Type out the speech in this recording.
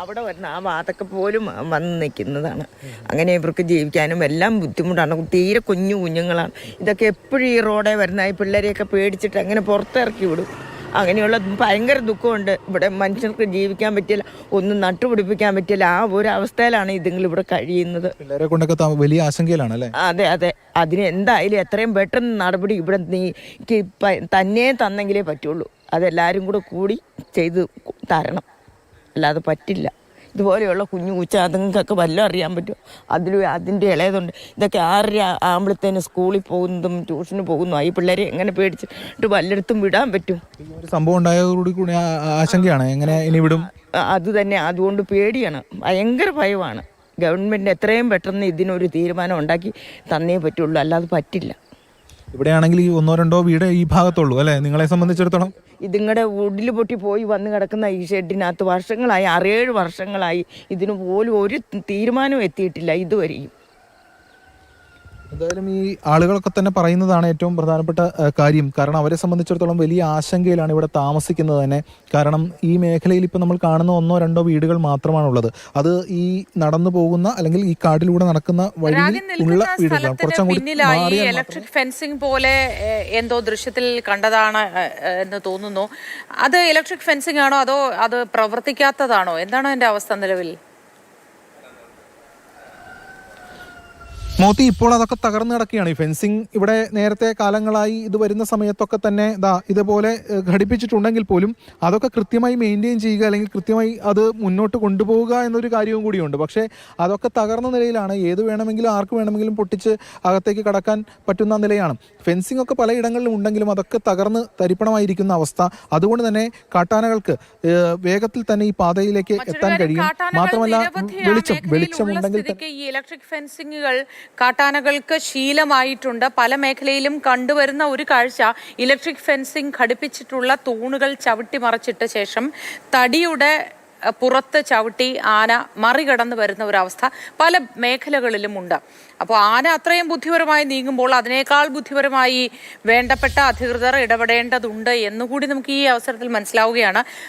അവിടെ വരുന്ന ആ ഭാഗത്തൊക്കെ പോലും വന്ന് നിൽക്കുന്നതാണ്. അങ്ങനെ ഇവർക്ക് ജീവിക്കാനും എല്ലാം ബുദ്ധിമുട്ടാണ്. തീരെ കുഞ്ഞു കുഞ്ഞുങ്ങളാണ്. ഇതൊക്കെ എപ്പോഴും ഈ റോഡേ വരുന്ന ഈ പിള്ളേരെയൊക്കെ പേടിച്ചിട്ട് അങ്ങനെ പുറത്തിറക്കി വിടും. അങ്ങനെയുള്ള ഭയങ്കര ദുഃഖമുണ്ട്. ഇവിടെ മനുഷ്യർക്ക് ജീവിക്കാൻ പറ്റില്ല ഒന്നും നട്ടുപിടിപ്പിക്കാൻ പറ്റില്ല. ആ ഒരു അവസ്ഥയിലാണ് ഇതുങ്ങൾ ഇവിടെ കഴിയുന്നത്. പിള്ളേരെ കൊണ്ടൊക്കെ വലിയ ആശങ്കയിലാണ് അല്ലേ? അതെ അതെ. അതിന് എന്തായാലും എത്രയും പെട്ടെന്ന് നടപടി ഇവിടെ നീക്ക് തന്നെ തന്നെങ്കിലേ പറ്റുള്ളൂ. അതെല്ലാവരും കൂടെ കൂടി ചെയ്ത് തരണം. അല്ലാതെ പറ്റില്ല. ഇതുപോലെയുള്ള കുഞ്ഞു പൂച്ച അതുങ്ങൾക്കൊക്കെ വല്ലതും അറിയാൻ പറ്റും. അതിലും അതിന്റെ ഇളയതുണ്ട്. ഇതൊക്കെ ആറര ആകുമ്പോഴത്തേന് സ്കൂളിൽ പോകുന്നതും ട്യൂഷന് പോകുന്നതും ഈ പിള്ളേരെ എങ്ങനെ പേടിച്ചിട്ട് വല്ലയിടത്തും വിടാൻ പറ്റും? ഒരു സംഭവം ഉണ്ടായതോടുകൂടി കൂടി ആശങ്കയാണ്. എങ്ങനെ ഇനി വിടും? അത് തന്നെ. അതുകൊണ്ട് പേടിയാണ്. ഭയങ്കര ഭയമാണ്. ഗവൺമെന്റ് എത്രയും പെട്ടെന്ന് ഇതിനൊരു തീരുമാനം ഉണ്ടാക്കി തന്നേ പറ്റുള്ളൂ. അല്ലാതെ പറ്റില്ല. ഇവിടെയാണെങ്കിൽ ഈ ഒന്നോ രണ്ടോ വീട് ഈ ഭാഗത്തുള്ളൂ അല്ലേ? നിങ്ങളെ സംബന്ധിച്ചിടത്തോളം? ഇതിങ്ങടെ ഉടിൽ പൊട്ടി പോയി വന്ന് കിടക്കുന്ന ഈ ഷെഡിനകത്ത് വർഷങ്ങളായി ആറേഴ് വർഷങ്ങളായി ഇതിന് പോലും ഒരു തീരുമാനം എത്തിയിട്ടില്ല ഇതുവരെയും. എന്തായാലും ഈ ആളുകളൊക്കെ തന്നെ പറയുന്നതാണ് ഏറ്റവും പ്രധാനപ്പെട്ട കാര്യം. കാരണം അവരെ സംബന്ധിച്ചിടത്തോളം വലിയ ആശങ്കയിലാണ് ഇവിടെ താമസിക്കുന്നത് തന്നെ. കാരണം ഈ മേഖലയിൽ ഇപ്പം നമ്മൾ കാണുന്ന ഒന്നോ രണ്ടോ വീടുകൾ മാത്രമാണുള്ളത്. അത് ഈ നടന്നു പോകുന്ന അല്ലെങ്കിൽ ഈ കാട്ടിലൂടെ നടക്കുന്ന വഴിയിൽ രാഗൻ ഉള്ള വീടുകളാണ്. കുറച്ചും ഇലക്ട്രിക് ഫെൻസിംഗ് പോലെ എന്തോ ദൃശ്യത്തിൽ കണ്ടതാണ് എന്ന് തോന്നുന്നു. അത് ഇലക്ട്രിക് ഫെൻസിംഗ് ആണോ അതോ അത് പ്രവർത്തിക്കാത്തതാണോ? എന്താണ് അതിന്റെ അവസ്ഥ നിലവിൽ? മോത്തി ഇപ്പോൾ അതൊക്കെ തകർന്നു കിടക്കുകയാണ്. ഈ ഫെൻസിങ് ഇവിടെ നേരത്തെ കാലങ്ങളായി ഇത് വരുന്ന സമയത്തൊക്കെ തന്നെ ദാ ഇതുപോലെ ഘടിപ്പിച്ചിട്ടുണ്ടെങ്കിൽ പോലും അതൊക്കെ കൃത്യമായി മെയിന്റെയിൻ ചെയ്യുക അല്ലെങ്കിൽ കൃത്യമായി അത് മുന്നോട്ട് കൊണ്ടുപോവുക എന്നൊരു കാര്യവും കൂടിയുണ്ട്. പക്ഷേ അതൊക്കെ തകർന്ന നിലയിലാണ്. ഏത് വേണമെങ്കിലും ആർക്ക് വേണമെങ്കിലും പൊട്ടിച്ച് അകത്തേക്ക് കടക്കാൻ പറ്റുന്ന നിലയാണ്. ഫെൻസിംഗ് ഒക്കെ പലയിടങ്ങളിലും ഉണ്ടെങ്കിലും അതൊക്കെ തകർന്ന് തരിപ്പണമായിരിക്കുന്ന അവസ്ഥ. അതുകൊണ്ട് തന്നെ കാട്ടാനകൾക്ക് വേഗത്തിൽ തന്നെ ഈ പാതയിലേക്ക് എത്താൻ കഴിയും. മാത്രമല്ല വെളിച്ചം വെളിച്ചം ഉണ്ടെങ്കിൽ വെളിച്ചമുണ്ടെങ്കിൽ ഈ ഇലക്ട്രിക് ഫെൻസിങ്ങുകൾ കാട്ടാനകൾക്ക് ശീലമായിട്ടുണ്ട്. പല മേഖലയിലും കണ്ടുവരുന്ന ഒരു കാഴ്ച ഇലക്ട്രിക് ഫെൻസിംഗ് ഘടിപ്പിച്ചിട്ടുള്ള തൂണുകൾ ചവിട്ടി മറച്ചിട്ട ശേഷം തടിയുടെ പുറത്ത് ചവിട്ടി ആന മറികടന്ന് വരുന്ന ഒരവസ്ഥ പല മേഖലകളിലും ഉണ്ട്. അപ്പോൾ ആന അത്രയും ബുദ്ധിപരമായി നീങ്ങുമ്പോൾ അതിനേക്കാൾ ബുദ്ധിപരമായി വേണ്ടപ്പെട്ട അധികൃതർ ഇടപെടേണ്ടതുണ്ട് എന്നുകൂടി നമുക്ക് ഈ അവസരത്തിൽ മനസ്സിലാവുകയാണ്.